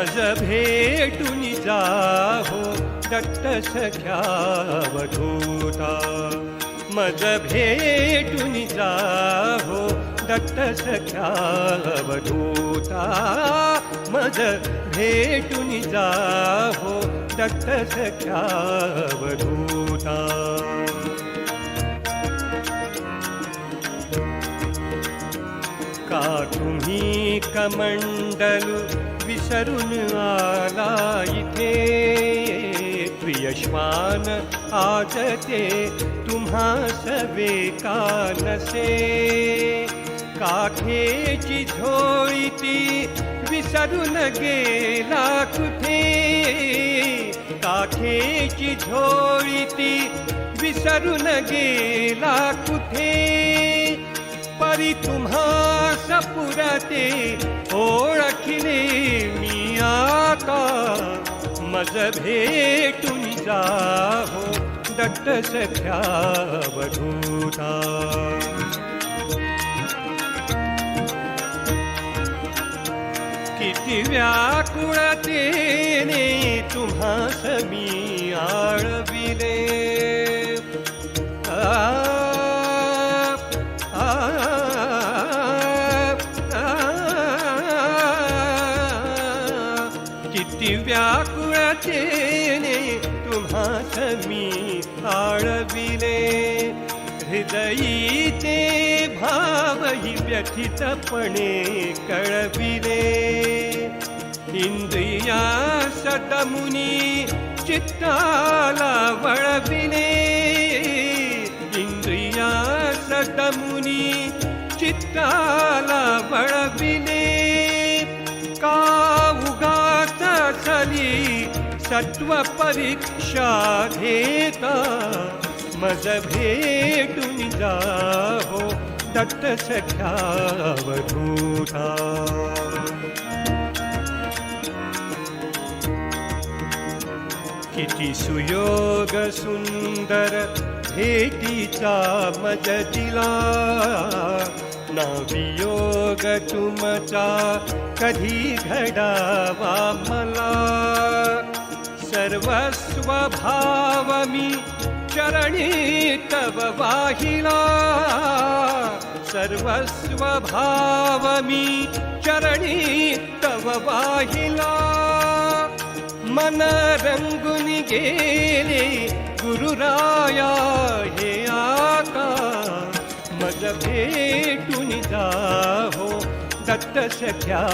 मज भेटून जाहो दत्त सख्यावधूता मज भेटून जाहो दत्त सख्यावधूता मज भेटून जाहो दत्त सख्यावधूता का तुम्ही कमंडलू शरुन प्रिय श्वान आजते तुम्हा सवे कानसे काठेची झोळीती विसरून गेला कुठे काठेची झोळीती विसरून गेला कुठे परी तुम्हा सपुराते ओळखले मज भेटून जाहो दट्ट सख्या वधूता किती व्याकुळतेने तुम्हा समी आळविले व्याकुळतेने तुम्हास मी आळविले. हृदयी ते भावही व्यथितपणे कळविले. इंद्रिया सतमुनी चित्ताला वळविले. इंद्रिया सतमुनी चित्ताला वळविले. सत्व परीक्षा घेता मज भेटून जाहो दत्त सख्यावधूता। किती सुयोग सुंदर भेटीचा मज दिला ना वियोग तुमचा, कधी घडावा मला। सर्वस्व भाव मी चरणी तव वाहिला। सर्वस्व भाव मी चरणी तव वाहिला। मन रंगुनी गेले गुरुराया हे आका। मज भेटून जाहो दत्त सख्या